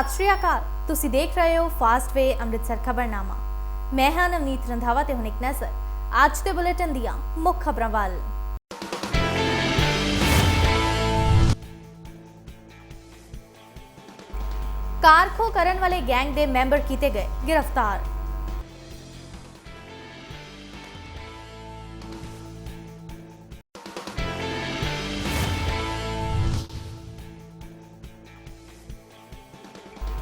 ਸਤਿ ਸ਼੍ਰੀ ਅਕਾਲ। ਤੁਸੀਂ ਦੇਖ ਰਹੇ ਹੋ ਫਾਸਟ ਵੇ ਅੰਮ੍ਰਿਤਸਰ ਖਬਰਨਾਮਾ। ਮੈਂ ਹਾਂ ਨਵਨੀਤ ਰੰਧਾਵਾ ਤੇ ਹੁਣ ਇੱਕ ਨਜ਼ਰ। ਅੱਜ ਦੇ ਬੁਲੇਟਿਨ ਦੀਆਂ ਮੁੱਖ ਖਬਰਾਂ ਵੱਲ। ਕਾਰ ਖੋਹ ਕਰਨ ਵਾਲੇ ਗੈਂਗ ਦੇ ਮੈਂਬਰ ਕੀਤੇ ਗਏ ਗ੍ਰਿਫਤਾਰ।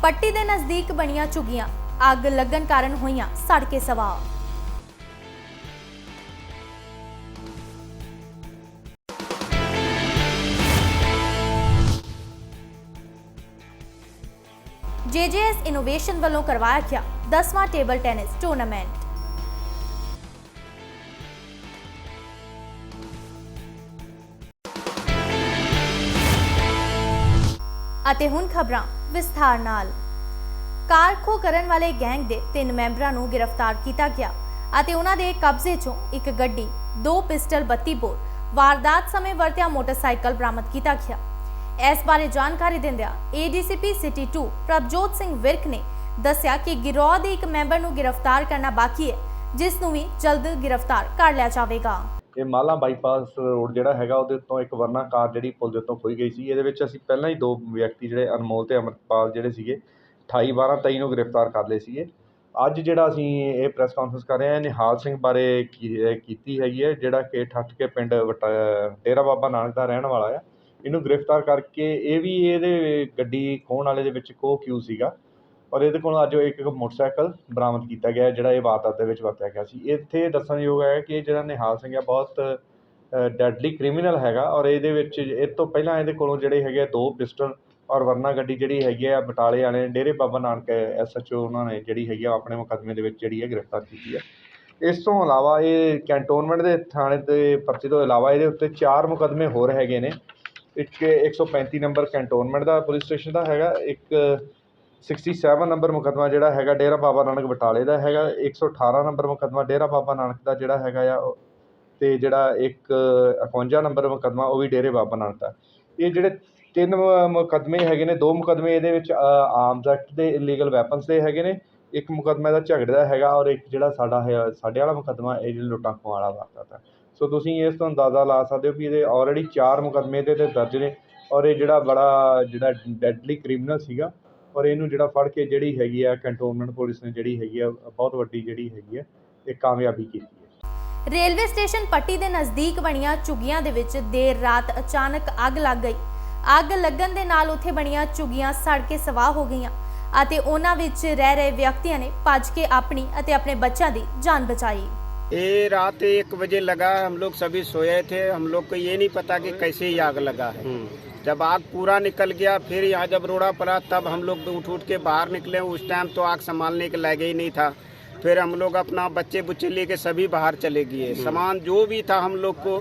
ਪੱਟੀ ਦੇ ਨਜ਼ਦੀਕ ਬਣੀਆਂ ਝੁੱਗੀਆਂ। ਅੱਗ ਲੱਗਣ ਕਾਰਨ ਹੋਈਆਂ ਸੜ ਕੇ ਸਵਾਹ ਜੇਜੇਐਸ ਇਨੋਵੇਸ਼ਨ ਵੱਲੋਂ ਕਰਵਾਇਆ ਗਿਆ 10ਵਾਂ ਟੇਬਲ ਟੈਨਿਸ ਟੂਰਨਾਮੈਂਟ ਅਤੇ ਹੁਣ ਖਬਰਾਂ ਵਿਸਥਾਰ ਨਾਲ। ਕਾਰ ਖੋਹ ਕਰਨ ਵਾਲੇ ਗੈਂਗ ਦੇ ਤਿੰਨ ਮੈਂਬਰਾਂ ਨੂੰ ਗ੍ਰਿਫਤਾਰ ਕੀਤਾ ਗਿਆ ਅਤੇ ਉਹਨਾਂ ਦੇ ਕਬਜ਼ੇ 'ਚੋਂ ਇੱਕ ਗੱਡੀ, ਦੋ ਪਿਸਟਲ 32 ਬੋਰ, ਵਾਰਦਾਤ ਸਮੇਂ ਵਰਤਿਆ ਮੋਟਰਸਾਈਕਲ ਬਰਾਮਦ ਕੀਤਾ ਗਿਆ। ਇਸ ਬਾਰੇ ਜਾਣਕਾਰੀ ਦਿੰਦਿਆਂ ਏਡੀਸੀਪੀ ਸਿਟੀ 2 ਪ੍ਰਭਜੋਤ ਸਿੰਘ ਵਿਰਕ ਨੇ ਦੱਸਿਆ ਕਿ ਗਿਰੋਹ ਦੇ ਇੱਕ ਮੈਂਬਰ ਨੂੰ ਗ੍ਰਿਫਤਾਰ ਕਰਨਾ ਬਾਕੀ ਹੈ, ਜਿਸ ਨੂੰ ਵੀ ਜਲਦ ਗ੍ਰਿਫਤਾਰ ਕਰ ਲਿਆ ਜਾਵੇਗਾ। ਇਹ ਮਾਲਾ ਬਾਈਪਾਸ ਰੋਡ ਜਿਹੜਾ ਹੈਗਾ ਉਹਦੇ ਉੱਤੋਂ ਇੱਕ ਵਰਨਾ ਕਾਰ ਜਿਹੜੀ ਪੁਲ ਦੇ ਉੱਤੋਂ ਖੋਹੀ ਗਈ ਸੀ। ਇਹਦੇ ਵਿੱਚ ਅਸੀਂ ਪਹਿਲਾਂ ਹੀ ਦੋ ਵਿਅਕਤੀ ਜਿਹੜੇ ਅਨਮੋਲ ਅਤੇ ਅੰਮ੍ਰਿਤਪਾਲ ਜਿਹੜੇ ਸੀਗੇ 28 12 23 ਨੂੰ ਗ੍ਰਿਫਤਾਰ ਕਰ ਲਏ ਸੀਗੇ। ਅੱਜ ਜਿਹੜਾ ਅਸੀਂ ਇਹ ਪ੍ਰੈਸ ਕਾਨਫਰੰਸ ਕਰ ਰਹੇ ਹਾਂ ਨਿਹਾਲ ਸਿੰਘ ਬਾਰੇ ਕੀ- ਕੀਤੀ ਹੈਗੀ ਹੈ, ਜਿਹੜਾ ਕਿ ਠੱਠ ਕੇ ਪਿੰਡ ਵਟਾ, ਡੇਰਾ ਬਾਬਾ ਨਾਨਕ ਦਾ ਰਹਿਣ ਵਾਲਾ ਆ। ਇਹਨੂੰ ਗ੍ਰਿਫਤਾਰ ਕਰਕੇ ਇਹ ਵੀ ਇਹਦੇ ਗੱਡੀ ਖੋਹਣ ਵਾਲੇ ਦੇ ਵਿੱਚ ਕੋ ਕਿਊ ਸੀਗਾ? ਔਰ ਇਹਦੇ ਕੋਲੋਂ ਅੱਜ ਇੱਕ ਮੋਟਰਸਾਈਕਲ ਬਰਾਮਦ ਕੀਤਾ ਗਿਆ ਜਿਹੜਾ ਇਹ ਵਾਰਦਾਤ ਦੇ ਵਿੱਚ ਵਰਤਿਆ ਗਿਆ ਸੀ। ਇੱਥੇ ਦੱਸਣਯੋਗ ਹੈ ਕਿ ਇਹ ਜਿਹੜਾ ਨਿਹਾਲ ਸਿੰਘ ਹੈ, ਬਹੁਤ ਡੈਡਲੀ ਕ੍ਰਿਮੀਨਲ ਹੈਗਾ ਔਰ ਇਹਦੇ ਵਿੱਚ ਇਹ ਤੋਂ ਪਹਿਲਾਂ ਇਹਦੇ ਕੋਲੋਂ ਜਿਹੜੇ ਹੈਗੇ ਆ ਦੋ ਪਿਸਟਲ ਔਰ ਵਰਨਾ ਗੱਡੀ ਜਿਹੜੀ ਹੈਗੀ ਆ, ਬਟਾਲੇ ਵਾਲੇ ਡੇਰੇ ਬਾਬਾ ਨਾਨਕ ਐਸਐਚਓ ਉਹਨਾਂ ਨੇ ਜਿਹੜੀ ਹੈਗੀ ਆ ਆਪਣੇ ਮੁਕੱਦਮੇ ਦੇ ਵਿੱਚ ਜਿਹੜੀ ਹੈ ਗ੍ਰਿਫਤਾਰ ਕੀਤੀ ਹੈ। ਇਸ ਤੋਂ ਇਲਾਵਾ ਇਹ ਕੈਂਟੋਨਮੈਂਟ ਦੇ ਥਾਣੇ ਦੇ ਪਰਚੇ ਤੋਂ ਇਲਾਵਾ ਇਹਦੇ ਉੱਤੇ ਚਾਰ ਮੁਕੱਦਮੇ ਹੋਰ ਹੈਗੇ ਨੇ। ਇੱਕ 135 ਨੰਬਰ ਕੈਂਟੋਨਮੈਂਟ ਦਾ ਪੁਲਿਸ ਸਟੇਸ਼ਨ ਦਾ ਹੈਗਾ, ਇੱਕ 67 ਨੰਬਰ ਮੁਕੱਦਮਾ ਜਿਹੜਾ ਹੈਗਾ ਡੇਰਾ ਬਾਬਾ ਨਾਨਕ ਬਟਾਲੇ ਦਾ ਹੈਗਾ 118 ਨੰਬਰ ਮੁਕੱਦਮਾ ਡੇਰਾ ਬਾਬਾ ਨਾਨਕ ਦਾ ਜਿਹੜਾ ਹੈਗਾ ਆ, ਉਹ- ਤੇ ਜਿਹੜਾ ਇੱਕ 51 ਨੰਬਰ ਮੁਕੱਦਮਾ ਉਹ ਵੀ ਡੇਰੇ ਬਾਬਾ ਨਾਨਕ ਦਾ। ਇਹ ਜਿਹੜੇ ਤਿੰਨ ਮੁਕੱਦਮੇ ਹੈਗੇ ਨੇ, ਦੋ ਮੁਕੱਦਮੇ ਇਹਦੇ ਵਿੱਚ ਆਰਮਜ਼ ਐਕਟ ਦੇ ਇਲੀਗਲ ਵੈਪਨਸ ਦੇ ਹੈਗੇ ਨੇ, ਇੱਕ ਮੁਕੱਦਮਾ ਦਾ ਝਗੜੇ ਦਾ ਹੈਗਾ ਔਰ ਇੱਕ ਜਿਹੜਾ ਸਾਡਾ ਹੈ, ਸਾਡੇ ਵਾਲਾ ਮੁਕੱਦਮਾ ਇਹ ਜਿਹੜਾ ਲੁੱਟਾਂ ਖੋਹਾਂ ਵਾਲਾ ਵਾਰਦਾਤ ਸੋ ਤੁਸੀਂ ਇਸ ਤੋਂ ਅੰਦਾਜ਼ਾ ਲਾ ਸਕਦੇ ਹੋ ਕਿ ਇਹਦੇ ਆਲਰੇਡੀ ਚਾਰ ਮੁਕੱਦਮੇ ਦੇ 'ਤੇ ਦਰਜ ਨੇ ਔਰ ਇਹ ਜਿਹੜਾ ਬੜਾ ਜਿਹੜਾ ਡੈਡਲੀ ਕ੍ਰਿਮੀਨਲ ਸੀਗਾ ਔਰ ਇਹਨੂੰ ਜਿਹੜਾ ਫੜ ਕੇ ਜਿਹੜੀ ਹੈਗੀ ਆ ਕੰਟੋਨਮੈਂਟ ਪੁਲਿਸ ਨੇ ਜਿਹੜੀ ਹੈਗੀ ਆ ਬਹੁਤ ਵੱਡੀ ਜਿਹੜੀ ਹੈਗੀ ਆ ਇਹ ਕਾਮਯਾਬੀ ਕੀਤੀ ਹੈ ਰੇਲਵੇ ਸਟੇਸ਼ਨ ਪੱਟੀ ਦੇ ਨਜ਼ਦੀਕ ਬਣੀਆਂ ਝੁੱਗੀਆਂ ਦੇ ਵਿੱਚ ਦੇਰ ਰਾਤ ਅਚਾਨਕ ਅੱਗ ਲੱਗ ਗਈ ਅੱਗ ਲੱਗਣ ਦੇ ਨਾਲ ਉੱਥੇ ਬਣੀਆਂ ਝੁੱਗੀਆਂ ਸੜ ਕੇ ਸਵਾਹ ਹੋ ਗਈਆਂ ਅਤੇ ਉਹਨਾਂ ਵਿੱਚ ਰਹਿ ਰਹੇ ਵਿਅਕਤੀਆਂ ਨੇ ਭੱਜ ਕੇ ਆਪਣੀ ਅਤੇ ਆਪਣੇ ਬੱਚਿਆਂ ਦੀ ਜਾਨ ਬਚਾਈ ये रात एक बजे लगा हम लोग सभी सोए थे हम लोग को ये नहीं पता कि कैसे ये आग लगा है जब आग पूरा निकल गया फिर यहाँ जब रोड़ा पड़ा तब हम लोग उठ उठ के बाहर निकले। उस टाइम तो आग संभालने के लायक ही नहीं था। फिर हम लोग अपना बच्चे बुच्चे लेके सभी बाहर चले गए। सामान जो भी था हम लोग को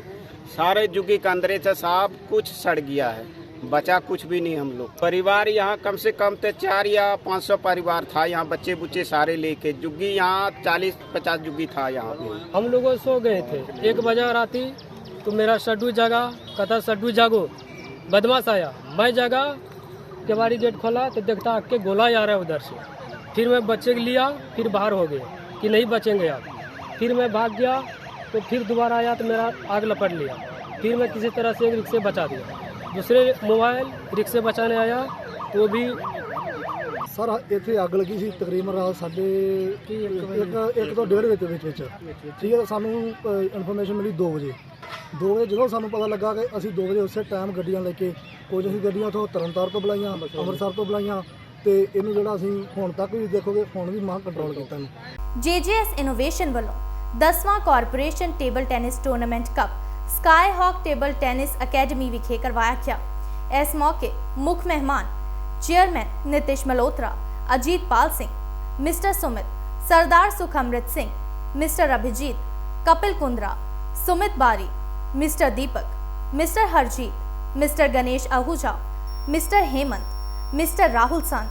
सारे जुगी के अंदरे से सब कुछ सड़ गया है। बचा कुछ भी नहीं हम लोग। परिवार यहाँ कम से कम तो चार या पाँच सौ परिवार था यहाँ बच्चे बुच्चे सारे लेके। जुग्गी यहाँ चालीस पचास जुग्गी था यहाँ पे। हम लोग सो गए थे। एक बजा राती तो मेरा सड्डू जगा कहता सड्डू जागो। बदमाश आया। मैं जगा, केवाड़ी गेट खोला तो देखता आग के गोला आ रहा है उधर से। फिर मैं बच्चे को लिया, फिर बाहर हो गए, कि नहीं बचेंगे आप। फिर मैं भाग गया तो फिर दोबारा आया तो मेरा आग लपट लिया। फिर मैं किसी तरह से एक रिक्शे बचा दिया। दूसरे मोबाइल रिक्शे बचाने आया तो भी ਸਰ ਇੱਥੇ ਅੱਗ ਲੱਗੀ ਸੀ ਤਕਰੀਬਨ ਰਾਤ ਸਾਡੇ ਇੱਕ ਇੱਕ ਤੋਂ ਡੇਢ ਵਜੇ ਦੇ ਵਿੱਚ ਵਿੱਚ। ਠੀਕ ਹੈ ਸਾਨੂੰ ਇਨਫੋਰਮੇਸ਼ਨ ਮਿਲੀ 2 ਵਜੇ। 2 ਵਜੇ ਜਦੋਂ ਸਾਨੂੰ ਪਤਾ ਲੱਗਾ ਕਿ ਅਸੀਂ 2 ਵਜੇ ਉਸੇ ਟਾਈਮ ਗੱਡੀਆਂ ਲੈ ਕੇ ਕੁਝ ਅਸੀਂ ਗੱਡੀਆਂ ਤੋਂ ਤਰਨਤਾਰ ਤੋਂ ਬੁਲਾਈਆਂ ਅੰਮ੍ਰਿਤਸਰ ਤੋਂ। ਬੁਲਾਈਆਂ ਤੇ ਇਹਨੂੰ ਜਿਹੜਾ ਅਸੀਂ ਹੁਣ ਤੱਕ ਵੀ ਦੇਖੋਗੇ ਹੁਣ ਵੀ ਮਾਂ ਕੰਟਰੋਲ ਕੀਤਾ ਇਹਨੂੰ। ਜੇਜੇਐਸ ਇਨੋਵੇਸ਼ਨ ਵੱਲੋਂ 10ਵਾਂ corporation table tennis tournament cup sky hawk table tennis academy ਵਿਖੇ ਕਰਵਾਇਆ ਗਿਆ। ਇਸ ਮੌਕੇ ਮੁੱਖ ਮਹਿਮਾਨ chairman Nitish Malhotra Ajit Pal Singh mister Sumit Sardar Sukhamrit Singh mister Abhijeet Kapil Kundra Sumit Bari mister Deepak mister Harjeet mister Ganesh Ahuja mister Hemant mister Rahul ਸਨ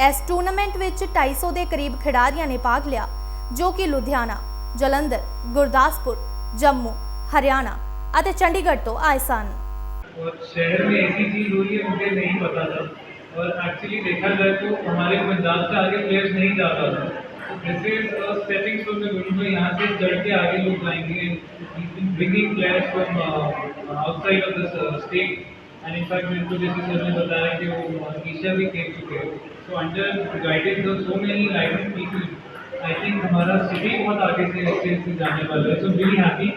ਇਸ tournament ਵਿੱਚ 250 ਦੇ ਕਰੀਬ ਖਿਡਾਰੀਆਂ ਨੇ ਭਾਗ ਲਿਆ ਜੋ ਕਿ ਲੁਧਿਆਣਾ ਜਲੰਧਰ ਗੁਰਦਾਸਪੁਰ ਜੰਮੂ ਹਰਿਆਣਾ ਅਤੇ ਚੰਡੀਗੜ੍ਹ ਤੋਂ ਆਏ ਸਨ और शहर में ऐसी चीज हो रही है मुझे नहीं पता था और एक्चुअली देखा जाए तो हमारे पंजाब से आगे प्लेयर्स नहीं जा पाते दिस इज़ स्टेपिंग स्टोन में बोलूँगा यहाँ से चढ़ के आगे लोग जाएँगे bringing players from outside of this state and in fact मेरे को जैसे सर ने बताया कि वो ईशा भी खेल चुके हैं। So under guidance of so many lighted people I think हमारा सिटी बहुत आगे से जाने वाला है। So very happy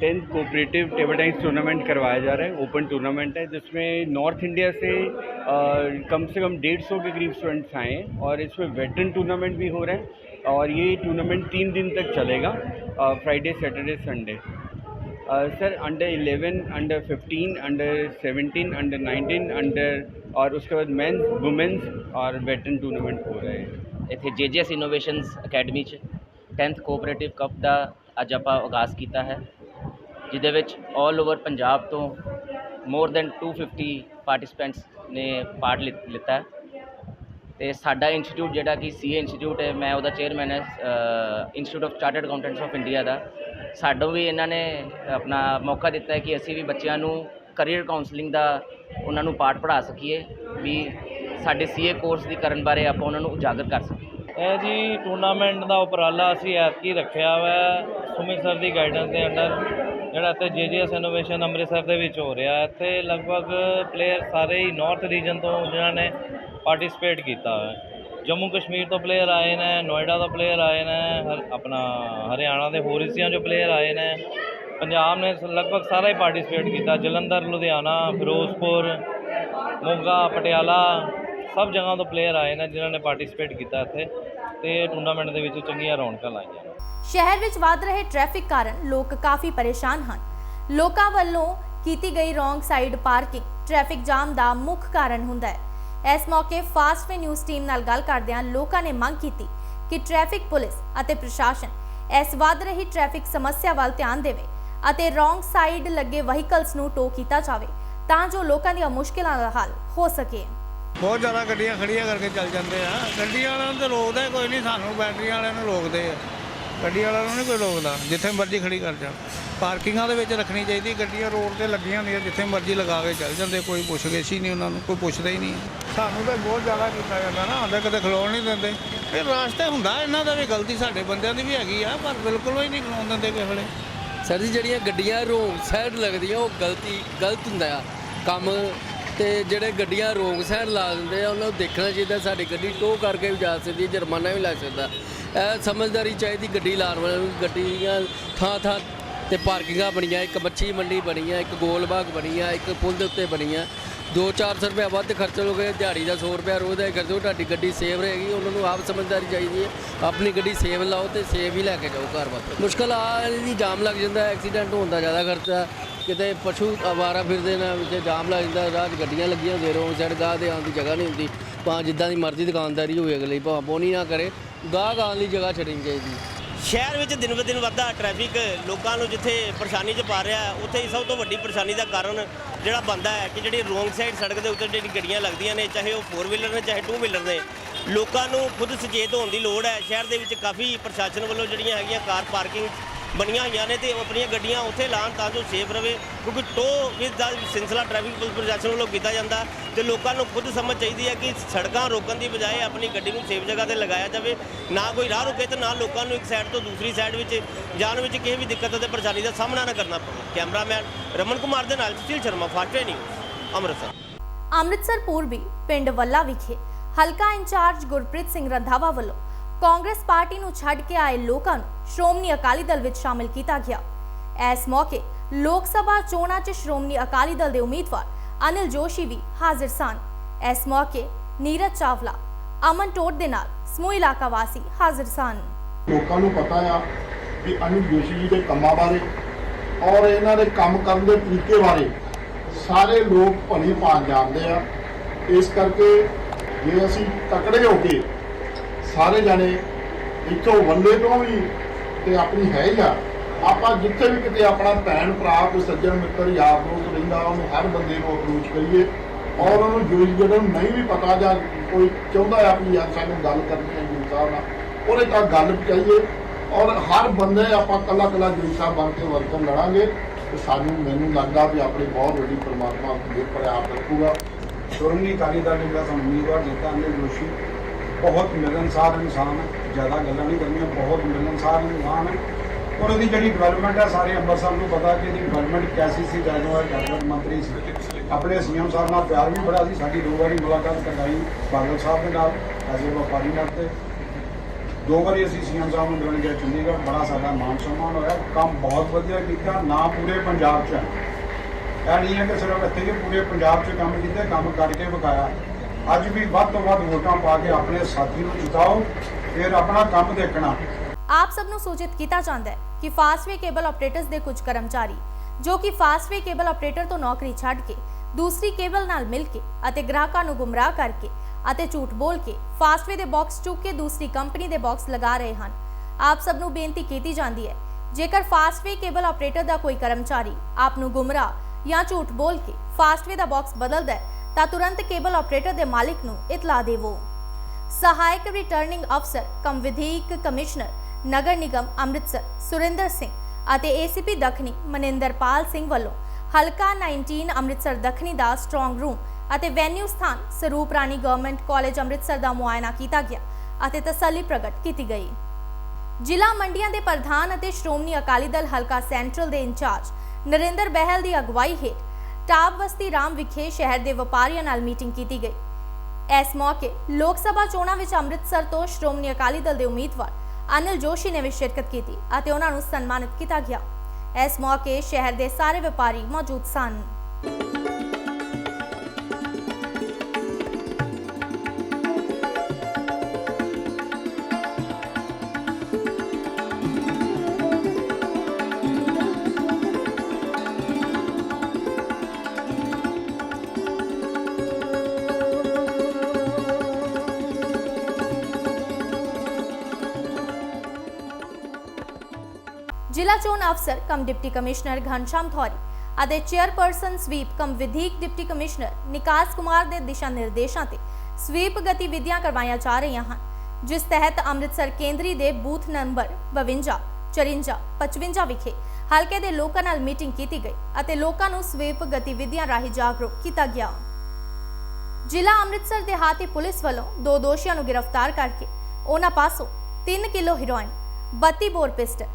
tenth cooperative table tennis tournament करवाया जा रहा है ओपन टूर्नामेंट है जिसमें नॉर्थ इंडिया से अ, कम से कम डेढ़ सौ के करीब स्टूडेंट्स आए हैं और इसमें वेटरन टूर्नामेंट भी हो रहा है और ये टूर्नामेंट तीन दिन तक चलेगा Friday Saturday Sunday sir under 11 under 15 under 17 under 19 under और उसके बाद मेंस वुमेंस और वेटरन टूर्नामेंट हो रहे हैं। ਇੱਥੇ ਜੇਜੇਐਸ ਇਨੋਵੇਸ਼ਨਸ ਅਕੈਡਮੀ 'ਚ 10th ਕੋਆਪਰੇਟਿਵ ਕੱਪ ਦਾ ਅੱਜ ਆਪਾਂ ਆਗਾਜ਼ ਕੀਤਾ ਹੈ, ਜਿਹਦੇ ਵਿੱਚ 올 ਓਵਰ ਪੰਜਾਬ ਤੋਂ ਮੋਰ ਦੈਨ 250 ਪਾਰਟਿਸਪੈਂਟਸ ਨੇ ਪਾਰਟ ਲਿੱਤਾ ਹੈ। ਤੇ ਸਾਡਾ ਇੰਸਟੀਚਿਊਟ ਜਿਹੜਾ ਕਿ ਸੀਏ ਇੰਸਟੀਚਿਊਟ ਹੈ, ਮੈਂ ਉਹਦਾ ਚੇਅਰਮੈਨ ਹੈ institute of chartered accountants of India ਦਾ। ਸਾਨੂੰ ਵੀ ਇਹਨਾਂ ਨੇ ਆਪਣਾ ਮੌਕਾ ਦਿੱਤਾ ਹੈ ਕਿ ਅਸੀਂ ਵੀ ਬੱਚਿਆਂ ਨੂੰ ਕਰੀਅਰ ਕਾਉਂਸਲਿੰਗ ਦਾ, ਉਹਨਾਂ ਨੂੰ ਪਾਠ ਪੜ੍ਹਾ ਸਕੀਏ, ਵੀ ਸਾਡੇ ਸੀਏ ਕੋਰਸ ਦੀ ਕਰਨ ਬਾਰੇ ਆਪਾਂ ਉਹਨਾਂ ਨੂੰ ਉਜਾਗਰ ਕਰ ਸਕੀਏ। ਇਹ ਜੀ ਟੂਰਨਾਮੈਂਟ ਦਾ ਉਪਰਾਲਾ ਅਸੀਂ ਐਤਕੀ ਰੱਖਿਆ ਵਾ, ਸੁਮਿਤ ਸਰ ਦੀ ਗਾਈਡੈਂਸ ਦੇ ਅੰਡਰ, ਜਿਹੜਾ ਇੱਥੇ ਜੇਜੀਐਸ ਇਨੋਵੇਸ਼ਨ ਅੰਮ੍ਰਿਤਸਰ ਦੇ ਵਿੱਚ ਹੋ ਰਿਹਾ। ਇੱਥੇ ਲਗਭਗ ਪਲੇਅਰ ਸਾਰੇ ਹੀ ਨਾਰਥ ਰੀਜਨ ਤੋਂ ਜਿਨ੍ਹਾਂ ਨੇ ਪਾਰਟਿਸਿਪੇਟ ਕੀਤਾ ਹੈ ਜੰਮੂ ਕਸ਼ਮੀਰ ਤੋਂ ਪਲੇਅਰ ਆਏ ਨੇ, ਨੋਇਡਾ ਤੋਂ ਪਲੇਅਰ ਆਏ ਨੇ, ਹਰ ਆਪਣਾ ਹਰਿਆਣਾ ਦੇ ਹੋਰ ਹਿੱਸਿਆਂ ਚੋਂ ਪਲੇਅਰ ਆਏ ਨੇ। ਪੰਜਾਬ ਨੇ ਲਗਭਗ ਸਾਰਾ ਹੀ ਪਾਰਟਿਸਿਪੇਟ ਕੀਤਾ। ਜਲੰਧਰ, ਲੁਧਿਆਣਾ, ਫਿਰੋਜ਼ਪੁਰ, ਮੋਗਾ, ਪਟਿਆਲਾ ਸਭ ਜਗ੍ਹਾ ਤੋਂ ਪਲੇਅਰ ਆਏ ਨੇ ਜਿਨ੍ਹਾਂ ਨੇ ਪਾਰਟਿਸਿਪੇਟ ਕੀਤਾ ਇੱਥੇ ਤੇ ਟੂਰਨਾਮੈਂਟ ਦੇ ਵਿੱਚ ਚੰਗੀਆਂ ਰੌਣਕਾਂ ਲਾਈਆਂ ਨੇ। ਸ਼ਹਿਰ ਵਿੱਚ ਵੱਧ ਰਹੇ ਟ੍ਰੈਫਿਕ ਕਾਰਨ ਲੋਕ ਕਾਫੀ ਪਰੇਸ਼ਾਨ ਹਨ। ਲੋਕਾਂ ਵੱਲੋਂ ਕੀਤੀ ਗਈ wrong side parking traffic jam ਦਾ ਮੁੱਖ ਕਾਰਨ ਹੁੰਦਾ ਹੈ। ਇਸ ਮੌਕੇ ਫਾਸਟ ਵੇ ਨਿਊਜ਼ ਟੀਮ ਨਾਲ ਗੱਲ ਕਰਦਿਆਂ ਲੋਕਾਂ ਨੇ ਮੰਗ ਕੀਤੀ ਕਿ ਟ੍ਰੈਫਿਕ ਪੁਲਿਸ ਅਤੇ ਪ੍ਰਸ਼ਾਸਨ ਇਸ ਵੱਧ ਰਹੀ ਟ੍ਰੈਫਿਕ ਸਮੱਸਿਆ ਵੱਲ ਧਿਆਨ ਦੇਵੇ ਅਤੇ ਰੋਂਗ ਸਾਈਡ ਲੱਗੇ ਵਹੀਕਲਸ ਨੂੰ ਟੋ ਕੀਤਾ ਜਾਵੇ ਤਾਂ ਜੋ ਲੋਕਾਂ ਦੀਆਂ ਮੁਸ਼ਕਲਾਂ ਦਾ ਹੱਲ ਹੋ ਸਕੇ। ਬਹੁਤ ਜ਼ਿਆਦਾ ਗੱਡੀਆਂ ਖੜੀਆਂ ਕਰਕੇ ਚੱਲ ਜਾਂਦੇ ਆ। ਗੱਡੀਆਂ ਵਾਲਿਆਂ ਨੂੰ ਤਾਂ ਰੋਕਦਾ ਕੋਈ ਨਹੀਂ ਸਾਨੂੰ ਬੈਟਰੀਆਂ ਵਾਲਿਆਂ ਨੂੰ ਰੋਕਦੇ ਆ। ਗੱਡੀ ਵਾਲਿਆਂ ਨੂੰ ਨਹੀਂ ਕੋਈ ਰੋਕਦਾ, ਜਿੱਥੇ ਮਰਜ਼ੀ ਖੜੀ ਕਰ ਜਾਣ। ਪਾਰਕਿੰਗਾਂ ਦੇ ਵਿੱਚ ਰੱਖਣੀ ਚਾਹੀਦੀ, ਗੱਡੀਆਂ ਰੋਡ ਤੇ ਲੱਗੀਆਂ ਹੁੰਦੀਆਂ, ਜਿੱਥੇ ਮਰਜ਼ੀ ਲਗਾ ਕੇ ਚੱਲ ਜਾਂਦੇ, ਕੋਈ ਪੁੱਛਗਿੱਛ ਹੀ ਨਹੀਂ ਉਹਨਾਂ ਨੂੰ, ਕੋਈ ਪੁੱਛਦਾ ਹੀ ਨਹੀਂ ਸਾਨੂੰ ਤਾਂ ਬਹੁਤ ਜ਼ਿਆਦਾ ਕੀਤਾ ਜਾਂਦਾ ਨਾ ਆਂਦੇ ਕਦੇ ਖਲੋਣ ਨਹੀਂ ਦਿੰਦੇ। ਇਹ ਰਾਸਤੇ ਹੁੰਦਾ, ਇਹਨਾਂ ਦਾ ਵੀ ਗਲਤੀ ਸਾਡੇ ਬੰਦਿਆਂ ਦੀ ਵੀ ਹੈਗੀ ਆ, ਪਰ ਬਿਲਕੁਲ ਹੀ ਨਹੀਂ ਖਲੋਣ ਦਿੰਦੇ ਕਿਸੇ ਵੇਲੇ। ਸਰ ਜੀ, ਜਿਹੜੀਆਂ ਗੱਡੀਆਂ ਰੋਂਗ ਸਾਈਡ ਲੱਗਦੀਆਂ, ਉਹ ਗਲਤੀ, ਗਲਤ ਹੁੰਦਾ ਆ। ਕੰਮ ਤੇ ਜਿਹੜੇ ਗੱਡੀਆਂ ਰੋਂਗ ਸਾਈਡ ਲਾ ਦਿੰਦੇ ਆ, ਉਹਨਾਂ ਨੂੰ ਦੇਖਣਾ ਚਾਹੀਦਾ, ਸਾਡੀ ਗੱਡੀ ਟੋ ਕਰਕੇ ਵੀ ਜਾ ਸਕਦੀ ਹੈ, ਜੁਰਮਾਨਾ ਵੀ ਲੱਗ ਸਕਦਾ। ਇਹ ਸਮਝਦਾਰੀ ਚਾਹੀਦੀ, ਗੱਡੀ ਲਾਉਣ ਵਾਲਿਆਂ ਨੂੰ, ਗੱਡੀਆਂ ਥਾਂ ਥਾਂ ਤੇ ਪਾਰਕਿੰਗਾਂ ਬਣੀਆਂ, ਇੱਕ ਮੱਛੀ ਮੰਡੀ ਬਣੀ ਆ ਇੱਕ ਗੋਲ ਬਾਗ ਬਣੀ ਆ ਇੱਕ ਪੁਲ ਦੇ ਉੱਤੇ ਬਣੀ ਆ 2-400 ਰੁਪਏ ਵੱਧ ਖਰਚ ਲੋਗੇ ਦਿਹਾੜੀ ਦਾ 100 ਰੁਪਏ ਰੋਜ਼ ਦਾ ਖਰਚੋ, ਤੁਹਾਡੀ ਗੱਡੀ ਸੇਵ ਰਹੇਗੀ, ਉਹਨਾਂ ਨੂੰ ਆਪ ਸਮਝਦਾਰੀ ਚਾਹੀਦੀ ਹੈ। ਆਪਣੀ ਗੱਡੀ ਸੇਵ ਲਾਓ ਤੇ ਸੇਵ ਹੀ ਲੈ ਕੇ ਜਾਓ ਘਰ ਵਾਪਸ। ਮੁਸ਼ਕਲ ਆ, ਇਹਦੀ ਜਾਮ ਲੱਗ ਜਾਂਦਾ, ਐਕਸੀਡੈਂਟ ਹੋਣ ਦਾ ਜ਼ਿਆਦਾ ਖਰਚਾ ਕਿਤੇ ਪਸ਼ੂ ਆਵਾਰਾ ਫਿਰਦੇ ਨੇ, ਵਿੱਚ ਜਾਮ ਲੱਗ ਜਾਂਦਾ, ਰਾਹ 'ਚ ਗੱਡੀਆਂ ਲੱਗੀਆਂ ਹੁੰਦੀਆਂ ਰੋਂਗ ਸਾਈਡ ਗਾਹ ਦੇ ਆਉਣ ਦੀ ਜਗ੍ਹਾ ਨਹੀਂ ਹੁੰਦੀ। ਭਾਵੇਂ ਜਿੱਦਾਂ ਦੀ ਮਰਜ਼ੀ ਦੁਕਾਨਦਾਰੀ ਹੋਵੇ ਅਗਲੀ ਭਾਵੇਂ ਬੋਨੀ ਨਾ ਕਰੇ ਗਾਹ ਆਉਣ ਲਈ ਜਗ੍ਹਾ ਛੱਡਣੀ ਚਾਹੀਦੀ। ਸ਼ਹਿਰ ਵਿੱਚ ਦਿਨ ਬ ਦਿਨ ਵੱਧਦਾ ਟ੍ਰੈਫਿਕ ਲੋਕਾਂ ਨੂੰ ਜਿੱਥੇ ਪਰੇਸ਼ਾਨੀ 'ਚ ਪਾ ਰਿਹਾ, ਉੱਥੇ ਹੀ ਸਭ ਤੋਂ ਵੱਡੀ ਪਰੇਸ਼ਾਨੀ ਦਾ ਕਾਰਨ ਜਿਹੜਾ ਬੰਦਾ ਹੈ ਕਿ ਜਿਹੜੀ ਰੋਂਗ ਸਾਈਡ ਸੜਕ ਦੇ ਉੱਤੇ ਜਿਹੜੀ ਗੱਡੀਆਂ ਲੱਗਦੀਆਂ ਨੇ, ਚਾਹੇ ਉਹ 4 ਵੀਲਰ ਨੇ, ਚਾਹੇ 2 ਵੀਲਰ ਨੇ, ਲੋਕਾਂ ਨੂੰ ਖੁਦ ਸੁਚੇਤ ਹੋਣ ਦੀ ਲੋੜ ਹੈ। ਸ਼ਹਿਰ ਦੇ ਵਿੱਚ ਕਾਫੀ ਪ੍ਰਸ਼ਾਸਨ ਵੱਲੋਂ ਜਿਹੜੀਆਂ ਹੈਗੀਆਂ ਕਾਰ ਪਾਰਕਿੰਗ ਬਣੀਆਂ ਹੋਈਆਂ ਨੇ ਤੇ ਉਹ ਆਪਣੀਆਂ ਗੱਡੀਆਂ ਉੱਥੇ ਲਾਉਣ ਤਾਂ ਜੋ ਸੇਫ ਰਵੇ ਕਿਉਂਕਿ ਟੋ ਵਿੱਚ ਦਾ ਸਿਲਸਿਲਾ ਟ੍ਰੈਫਿਕ ਪੁਲਿਸ ਪ੍ਰਸ਼ਾਸਨ ਵੱਲੋਂ ਕੀਤਾ ਜਾਂਦਾ ਤੇ ਲੋਕਾਂ ਨੂੰ ਖੁਦ ਸਮਝ ਚਾਹੀਦੀ ਹੈ ਕਿ ਸੜਕਾਂ ਰੋਕਣ ਦੀ ਬਜਾਏ ਆਪਣੀ ਗੱਡੀ ਨੂੰ ਸੇਫ ਜਗ੍ਹਾ ਤੇ ਲਗਾਇਆ ਜਾਵੇ, ਨਾ ਕੋਈ ਰਾਹ ਰੁਕੇ ਤੇ ਨਾ ਲੋਕਾਂ ਨੂੰ ਇੱਕ ਸਾਈਡ ਤੋਂ ਦੂਸਰੀ ਸਾਈਡ ਵਿੱਚ ਜਾਣ ਵਿੱਚ ਕਿਸੇ ਵੀ ਦਿੱਕਤ ਅਤੇ ਪਰੇਸ਼ਾਨੀ ਦਾ ਸਾਹਮਣਾ ਨਾ ਕਰਨਾ ਪਵੇ। ਕੈਮਰਾਮੈਨ ਰਮਨ ਕੁਮਾਰ ਦੇ ਨਾਲ ਸੁਸ਼ੀਲ ਸ਼ਰਮਾ ਫਾਟਵੇ ਨਿਊਜ਼ ਅੰਮ੍ਰਿਤਸਰ। ਅੰਮ੍ਰਿਤਸਰ ਪੂਰਬੀ, ਪਿੰਡ ਵੱਲਾ ਵਿਖੇ ਹਲਕਾ ਇੰਚਾਰਜ ਗੁਰਪ੍ਰੀਤ ਸਿੰਘ ਰੰਧਾਵਾ ਵੱਲੋਂ ਕਾਂਗਰਸ ਪਾਰਟੀ ਨੂੰ ਛੱਡ ਕੇ ਆਏ ਲੋਕਾਂ ਨੂੰ ਸ਼੍ਰੋਮਣੀ ਅਕਾਲੀ ਦਲ ਵਿੱਚ ਸ਼ਾਮਿਲ ਕੀਤਾ ਗਿਆ। ਇਸ ਮੌਕੇ ਲੋਕ ਸਭਾ ਚੋਣਾਂ 'ਚ ਸ਼੍ਰੋਮਣੀ ਅਕਾਲੀ ਦਲ ਦੇ ਉਮੀਦਵਾਰ ਅਨਿਲ ਜੋਸ਼ੀ ਵੀ ਹਾਜ਼ਰ ਸਨ। ਇਸ ਮੌਕੇ ਨੀਰਜ ਚਾਵਲਾ, ਅਮਨ ਟੋਟ ਦੇ ਨਾਲ ਸਮੂਹ ਇਲਾਕਾ ਵਾਸੀ ਹਾਜ਼ਰ ਸਨ। ਲੋਕਾਂ ਨੂੰ ਪਤਾ ਆ ਕਿ ਅਨਿਲ ਜੋਸ਼ੀ ਜੀ ਦੇ ਕੰਮਾਂ ਬਾਰੇ ਔਰ ਇਹਨਾਂ ਦੇ ਕੰਮ ਕਰਨ ਦੇ ਤਰੀਕੇ ਬਾਰੇ ਸਾਰੇ ਲੋਕ ਭਲੀ ਭਾਂਤ ਜਾਣਦੇ ਆ। ਇਸ ਕਰਕੇ ਜੇ ਅਸੀਂ ਤਕੜੇ ਹੋ ਕੇ ਸਾਰੇ ਜਾਣੇ ਇੱਥੋਂ ਵੱਲੇ ਤੋਂ ਵੀ ਤੇ ਆਪਣੀ ਹੈ ਹੀ ਆ। ਆਪਾਂ ਜਿੱਥੇ ਵੀ ਕਿਤੇ ਆਪਣਾ ਭੈਣ, ਭਰਾ ਕੋਈ ਸੱਜਣ, ਮਿੱਤਰ, ਯਾਰ ਦੋਸਤ ਰਹਿੰਦਾ, ਉਹਨੂੰ ਹਰ ਬੰਦੇ ਨੂੰ ਅਪਰੋਚ ਕਰੀਏ ਔਰ ਉਹਨੂੰ ਜੋ ਜਦੋਂ ਨਹੀਂ ਵੀ ਪਤਾ ਜਾਂ ਕੋਈ ਚਾਹੁੰਦਾ ਆ ਵੀ ਯਾਰ ਸਾਨੂੰ ਗੱਲ ਕਰਨੀ ਹੈ ਜੀ ਸਾਹਿਬ ਨਾਲ, ਉਹਦੇ ਤੱਕ ਗੱਲ ਪਹੁੰਚਾਈਏ ਔਰ ਹਰ ਬੰਦੇ ਆਪਾਂ ਕੱਲਾ ਕੱਲਾ ਜੀ ਸਾਹਿਬ ਬਣ ਕੇ ਵਰਕਰ ਲੜਾਂਗੇ ਤੇ ਸਾਨੂੰ ਮੈਨੂੰ ਲੱਗਦਾ ਵੀ ਆਪਣੀ ਬਹੁਤ ਵੱਡੀ ਪਰਮਾਤਮਾ ਦੇ ਪ੍ਰਿਆਪ ਰੱਖੂਗਾ। ਸ਼੍ਰੋਮਣੀ ਅਕਾਲੀ ਦਲ ਨੇ ਜਿਹੜਾ ਸਾਨੂੰ ਉਮੀਦਵਾਰ ਦਿੱਤਾ, ਅਨਿਲ ਜੋਸ਼ੀ ਬਹੁਤ ਮਿਲਨਸਾਰ ਇਨਸਾਨ ਹੈ, ਜ਼ਿਆਦਾ ਗੱਲਾਂ ਨਹੀਂ ਕਰਨੀਆਂ, ਬਹੁਤ ਮਿਲਨਸਾਰ ਇਨਸਾਨ ਹੈ। ਔਰ ਉਹਦੀ ਜਿਹੜੀ ਡਿਵੈਲਪਮੈਂਟ ਹੈ ਸਾਰੇ ਅੰਮ੍ਰਿਤਸਰ ਨੂੰ ਪਤਾ ਕਿ ਇਹਦੀ ਡਿਵੈਲਪਮੈਂਟ ਕੈਸੀ ਸੀ, ਜਦੋਂ ਇਹ ਕੈਬਨਿਟ ਮੰਤਰੀ ਸੀ। ਆਪਣੇ ਸੀਐਮ ਸਾਹਿਬ ਨਾਲ ਪਿਆਰ ਵੀ ਬੜਾ ਸੀ, ਸਾਡੀ ਦੋ ਵਾਰੀ ਮੁਲਾਕਾਤ ਕਰਵਾਈ ਬਾਦਲ ਸਾਹਿਬ ਦੇ ਨਾਲ ਐਸੇ ਵਪਾਰੀ ਨਾਲ ਤੇ। ਦੋ ਵਾਰੀ ਅਸੀਂ ਸੀਐਮ ਸਾਹਿਬ ਨੂੰ ਮਿਲਣ ਗਏ ਚੰਡੀਗੜ੍ਹ, ਬੜਾ ਸਾਡਾ ਮਾਨ ਸਨਮਾਨ ਹੋਇਆ। ਕੰਮ ਬਹੁਤ ਵਧੀਆ ਕੀਤਾ, ਨਾ ਪੂਰੇ ਪੰਜਾਬ 'ਚ। ਹੈ ਇਹ ਨਹੀਂ ਹੈ ਕਿ ਸਿਰਫ ਇੱਥੇ ਹੀ ਪੂਰੇ ਪੰਜਾਬ 'ਚ ਕੰਮ ਕੀਤੇ, ਕੰਮ ਕਰਕੇ ਵਿਕਾਇਆ ਅੱਜ ਵੀ ਵੱਧ ਤੋਂ ਵੱਧ ਵੋਟਾਂ ਪਾ ਕੇ ਆਪਣੇ ਸਾਥੀ ਨੂੰ ਜਿਤਾਓ ਫਿਰ ਆਪਣਾ ਕੰਮ ਦੇਖਣਾ। ਆਪ ਸਭ ਨੂੰ ਸੂਚਿਤ ਕੀਤਾ ਜਾਂਦਾ ਹੈ ਕਿ ਫਾਸਟਵੇ ਕੇਬਲ ਆਪਰੇਟਰਸ ਦੇ ਕੁਝ ਕਰਮਚਾਰੀ, ਜੋ ਕਿ ਫਾਸਟਵੇ ਕੇਬਲ ਆਪਰੇਟਰ ਤੋਂ ਨੌਕਰੀ ਛੱਡ ਕੇ ਦੂਸਰੀ ਕੇਬਲ ਨਾਲ ਮਿਲ ਕੇ ਅਤੇ ਗ੍ਰਾਹਕਾਂ ਨੂੰ ਗੁੰਮਰਾਹ ਕਰਕੇ ਅਤੇ ਝੂਠ ਬੋਲ ਕੇ ਫਾਸਟਵੇ ਦੇ ਬਾਕਸ ਚੁੱਕ ਕੇ ਦੂਸਰੀ ਕੰਪਨੀ ਦੇ ਬਾਕਸ ਲਗਾ ਰਹੇ ਹਨ। ਆਪ ਸਭ ਨੂੰ ਬੇਨਤੀ ਕੀਤੀ ਜਾਂਦੀ ਹੈ, ਜੇਕਰ ਫਾਸਟਵੇ ਕੇਬਲ ਆਪਰੇਟਰ ਦਾ ਕੋਈ ਕਰਮਚਾਰੀ ਆਪ ਨੂੰ ਗੁੰਮਰਾਹ ਜਾਂ ਝੂਠ ਬੋਲ ਕੇ ਫਾਸਟਵੇ ਦਾ ਬਾਕਸ ਬਦਲਦਾ ਹੈ ਤਾਂ ਤੁਰੰਤ ਕੇਬਲ ਆਪਰੇਟਰ ਦੇ ਮਾਲਿਕ ਨੂੰ ਇਤਲਾਹ ਦੇਵੋ। ਸਹਾਇਕ ਰਿਟਰਨਿੰਗ ਅਫਸਰ ਕਮ ਵਿਧੀਕ ਕਮਿਸ਼ਨਰ, ਨਗਰ ਨਿਗਮ ਅੰਮ੍ਰਿਤਸਰ, ਸੁਰਿੰਦਰ ਸਿੰਘ ਅਤੇ ਏਸੀਪੀ ਦੱਖਣੀ ਮਨਿੰਦਰਪਾਲ ਸਿੰਘ ਵੱਲੋਂ ਹਲਕਾ 19 ਅੰਮ੍ਰਿਤਸਰ ਦੱਖਣੀ ਦਾ ਸਟਰੋਂਗ ਰੂਮ ਅਤੇ ਵੈਨਿਊ ਸਥਾਨ ਸਰੂਪ ਰਾਣੀ ਗਵਰਨਮੈਂਟ ਕਾਲਜ ਅੰਮ੍ਰਿਤਸਰ ਦਾ ਮੁਆਇਨਾ ਕੀਤਾ ਗਿਆ ਅਤੇ ਤਸੱਲੀ ਪ੍ਰਗਟ ਕੀਤੀ ਗਈ। ਜ਼ਿਲ੍ਹਾ ਮੰਡੀਆਂ ਦੇ ਪ੍ਰਧਾਨ ਅਤੇ ਸ਼੍ਰੋਮਣੀ ਅਕਾਲੀ ਦਲ ਹਲਕਾ ਸੈਂਟਰਲ ਦੇ ਇੰਚਾਰਜ ਨਰਿੰਦਰ ਬਹਿਲ ਦੀ ਅਗਵਾਈ ਹੇਠ ਟਾਪ ਬਸਤੀ ਰਾਮ ਵਿਖੇ ਸ਼ਹਿਰ ਦੇ ਵਪਾਰੀਆਂ ਨਾਲ ਮੀਟਿੰਗ ਕੀਤੀ ਗਈ। ਇਸ ਮੌਕੇ ਲੋਕ ਸਭਾ ਚੋਣਾਂ ਵਿੱਚ ਅੰਮ੍ਰਿਤਸਰ ਤੋਂ ਸ਼੍ਰੋਮਣੀ ਅਕਾਲੀ ਦਲ ਦੇ ਉਮੀਦਵਾਰ ਅਨਿਲ ਜੋਸ਼ੀ ਨੇ ਵੀ ਸ਼ਿਰਕਤ ਕੀਤੀ ਅਤੇ ਉਹਨਾਂ ਨੂੰ ਸਨਮਾਨਿਤ ਕੀਤਾ ਗਿਆ। ਇਸ ਮੌਕੇ ਸ਼ਹਿਰ ਦੇ ਸਾਰੇ ਵਪਾਰੀ ਮੌਜੂਦ ਸਨ। ਜ਼ਿਲ੍ਹਾ ਚੋਣ ਅਫਸਰ ਕਮ ਡਿਪਟੀ ਕਮਿਸ਼ਨਰ ਘਨਸ਼ਾਮ ਅਤੇ ਚੇਅਰਪਰਸਨ ਸਵੀਪ ਕਮ ਵਿਧੀਕ ਡਿਪਟੀ ਕਮਿਸ਼ਨਰ ਨਿਕਾਸ ਕੁਮਾਰ ਦੇ ਦਿਸ਼ਾ ਨਿਰਦੇਸ਼ਾਂ ਤੇ ਸਵੀਪ ਗਤੀਵਿਧੀਆਂ ਕਰਵਾਈਆਂ ਜਾ ਰਹੀਆਂ ਹਨ, ਜਿਸ ਤਹਿਤ ਅੰਮ੍ਰਿਤਸਰ ਕੇਂਦਰੀ ਦੇ ਬੂਥ ਨੰਬਰ 52 54 55 ਵਿਖੇ ਹਲਕੇ ਦੇ ਲੋਕਾਂ ਨਾਲ ਮੀਟਿੰਗ ਕੀਤੀ ਗਈ ਅਤੇ ਲੋਕਾਂ ਨੂੰ ਸਵੀਪ ਗਤੀਵਿਧੀਆਂ ਰਾਹੀਂ ਜਾਗਰੂਕ ਕੀਤਾ ਗਿਆ। ਜ਼ਿਲ੍ਹਾ ਅੰਮ੍ਰਿਤਸਰ ਦਿਹਾਤੀ ਪੁਲਿਸ ਵੱਲੋਂ ਦੋ ਦੋਸ਼ੀਆਂ ਨੂੰ ਗ੍ਰਿਫਤਾਰ ਕਰਕੇ ਉਹਨਾਂ ਪਾਸੋਂ 3 ਕਿਲੋ ਹੈਰੋਇਨ 32 ਬੋਰ ਪਿਸਟਲ